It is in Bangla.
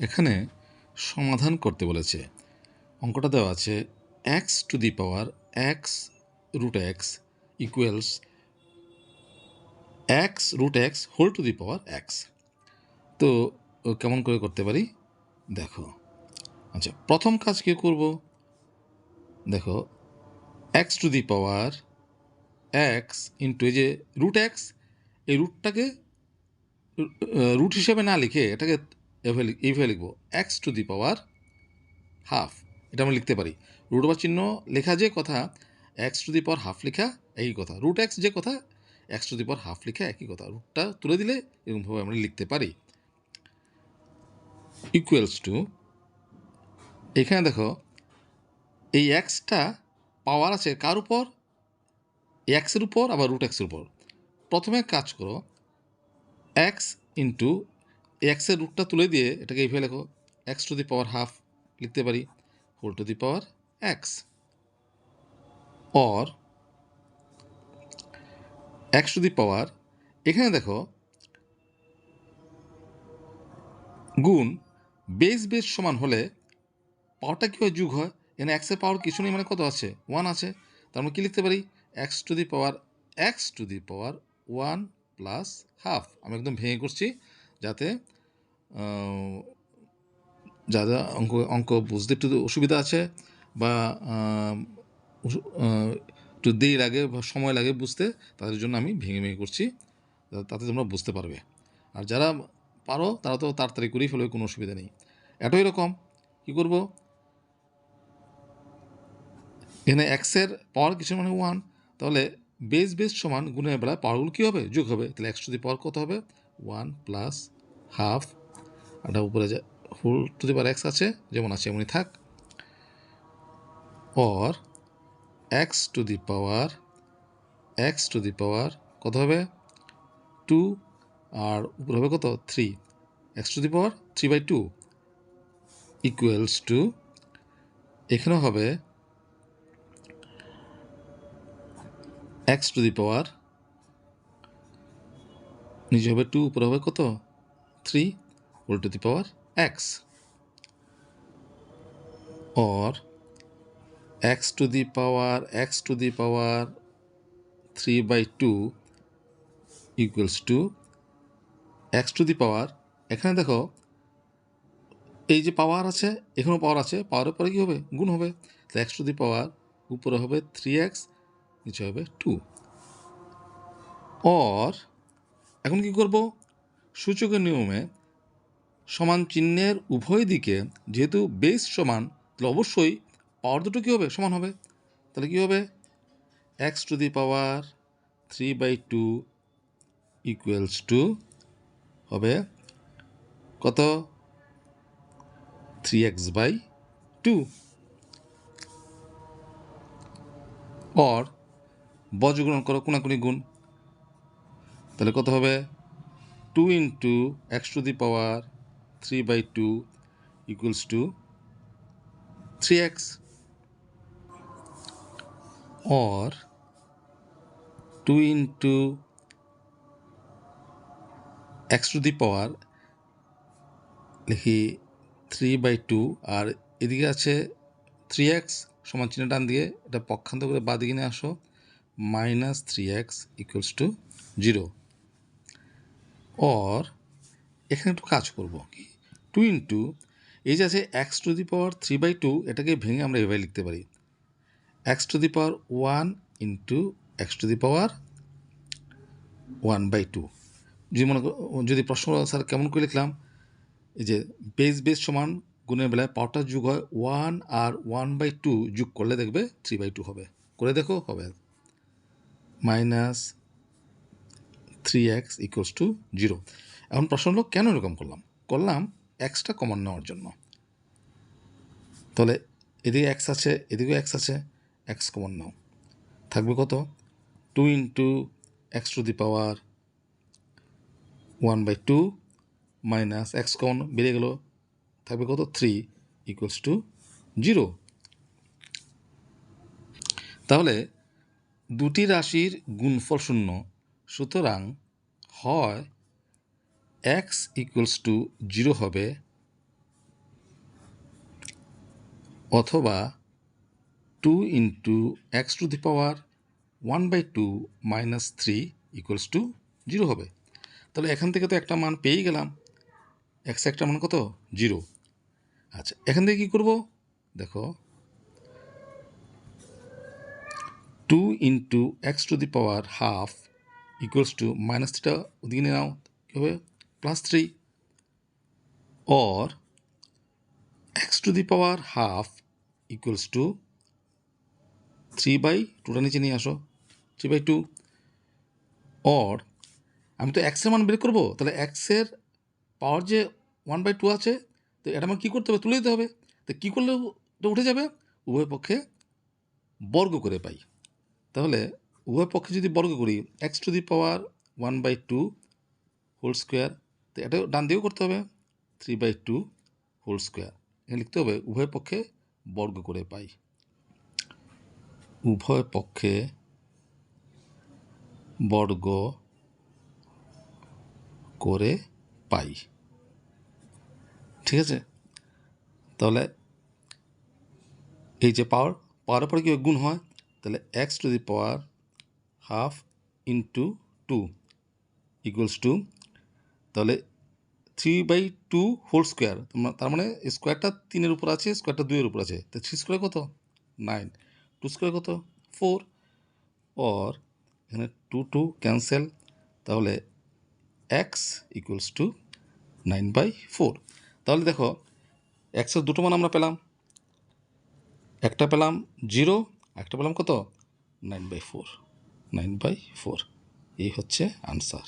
এখানে সমাধান করতে বলেছে। অঙ্কটা দেওয়া আছে x to the power x root x equals x root x whole to the power x তো কেমন করে করতে পারি? দেখো। আচ্ছা প্রথম কাজ কী করব? দেখো x to the power x into এই যে রুট এক্স এই রুটটাকে রুট হিসেবে না লিখে এটাকে এভাবে এইভাবে লিখব। X to the power half এটা আমরা লিখতে পারি। রুট বা চিহ্ন লেখা যে কথা x to the power half লেখা একই কথা। রুট এক্স যে কথা x to the power half লেখা একই কথা। রুটটা তুলে দিলে এরকমভাবে আমরা লিখতে পারি। ইকুয়ালস টু এখানে দেখো, এই এক্সটা পাওয়ার আছে কার উপর? এক্সের উপর, আবার রুট এক্সের উপর। প্রথমে কাজ করো এক্স ইন্টু এক্সের রুটটা তুলে দিয়ে এটাকে এইভাবে লেখো। X to the power half লিখতে পারি। Whole to the power x or x to the power এখানে দেখো, গুণ বেস বেস সমান হলে পাওয়ারটা কী হয় যুগ হয়? এখানে এক্সের পাওয়ার কিছু নেই মানে কত আছে? ওয়ান আছে। তার মানে কী লিখতে পারি? X to the power x to the power one plus half আমি একদম ভেঙে করছি, যাতে যারা অঙ্ক অঙ্ক বুঝতে একটু অসুবিধা আছে বা একটু দেরি লাগে বা সময় লাগে বুঝতে, তাদের জন্য আমি ভেঙে ভেঙে করছি তাতে তোমরা বুঝতে পারবে। আর যারা পারো, তারা তো তাড়াতাড়ি করেই ফেলবে, কোনো অসুবিধা নেই। এটাই রকম, কী করব? এখানে এক্সের পাওয়ার কিছু মানে ওয়ান তাহলে বেস বেস সমান গুণের বেলায় পাওয়ারগুলো কী হবে? যোগ হবে। তাহলে এক্স টু দি পাওয়ার কত হবে? ওয়ান প্লাস হাফ এটা উপরে যে whole to the power x আছে, যেমন আছে এমনই থাক। Or x to the power x to the power কত হবে? টু আর উপরে হবে কত? Three x to the power three by two equals to এখানেও হবে এক্স টু দি পাওয়ার নিচে হবে টু উপরে হবে কত? Three whole to the power x or x to the power, x to the power 3 by 2 equals to x to the power এখানে দেখো, এই যে পাওয়ার আছে এখানেও পাওয়ার আছে পাওয়ারের পরে কী হবে? গুণ হবে। তো এক্স টু দি পাওয়ার উপরে হবে থ্রি এক্স নিচে হবে টু অর এখন কি করব? সূচকের নিয়মে সমান চিহ্নের উভয় দিকে যেহেতু বেস সমান, তাহলে অবশ্যই পাওয়ার দুটো কী হবে? সমান হবে। তাহলে কী হবে? X to the power three by two equals to হবে কত? Three x by two or বজ্রগুণ করো কোনাকুনি গুণ। তাহলে কত হবে? Two into x to the power three by two equals to three x or 2 into x to the power লিখি থ্রি বাই টু আর এদিকে আছে থ্রি এক্স সমান চিহ্ন টান দিয়ে এটা পক্ষান্ত করে বাদ দিকে নিয়ে আসো minus three x equals to zero or এখানে একটু কাজ করব, কি? টু ইন্টু এই যে আছে x to the power three by two এটাকে ভেঙে আমরা এভাবে লিখতে পারি। X to the power one into x to the power one by two যদি মনে যদি প্রশ্ন স্যার, কেমন করে লিখলাম? এই যে বেস বেস সমান গুণের বেলায় পাওয়ারটা যোগ হয় ওয়ান আর ওয়ান বাই টু যোগ করলে দেখবে থ্রি বাই টু হবে। করে দেখো, হবে। Minus three x equals to zero এখন প্রশ্ন হলো, কেন এরকম করলাম? করলাম এক্সটা কমন নেওয়ার জন্য। তাহলে এদিকে এক্স আছে, এদিকেও এক্স আছে এক্স কমন নাও। থাকবে কত? Two into x to the power one by two minus x common বেড়ে গেল। থাকবে কত? থ্রি ইকুয়ালস টু জিরো তাহলে দুটি রাশির গুণফল শূন্য, সুতরাং হয় এক্স ইকুয়ালস টু জিরো হবে অথবা two into x to the power one by two minus three equals to zero হবে। তাহলে এখান থেকে তো একটা মান পেয়েই গেলাম। এক্স একটা মান কত? জিরো আচ্ছা এখান থেকে কী করব? দেখো two into x to the power half equals to minus থ্রিটা ওদিকে নিয়ে নাও, কী হবে? Plus three or x to the power half equals to three by টুটা নিচে নিয়ে আসো থ্রি বাই টু অর আমি তো এক্সের মান বের করব, তাহলে এক্সের পাওয়ার যে ওয়ান বাই টু আছে, তো এটা আমার কী করতে হবে? তুলে দিতে হবে। তো কী করলে তো উঠে যাবে? উভয় পক্ষে বর্গ করে পাই। তাহলে উভয় পক্ষে যদি বর্গ করি x to the power one by two whole square তো এটাও ডান দিয়েও করতে হবে। Three by two whole square এখানে লিখতে হবে, উভয় পক্ষে বর্গ করে পাই। উভয় পক্ষে বর্গ করে পাই। ঠিক আছে? তাহলে এই যে পাওয়ার পাওয়ার পরে কি? গুণ হয়। তাহলে x to the power half into two equals to তাহলে three by two whole square তার মানে স্কোয়ারটা তিনের উপর আছে স্কোয়ারটা দুইয়ের উপর আছে। তো থ্রি স্কোয়ার কত? নাইন টু স্কোয়ার কত? ফোর অর এখানে টু টু ক্যান্সেল তাহলে x equals to nine by four তাহলে দেখো এক্সের দুটো মান আমরা পেলাম। একটা পেলাম জিরো একটা পেলাম কত? Nine by four nine by four এই হচ্ছে আনসার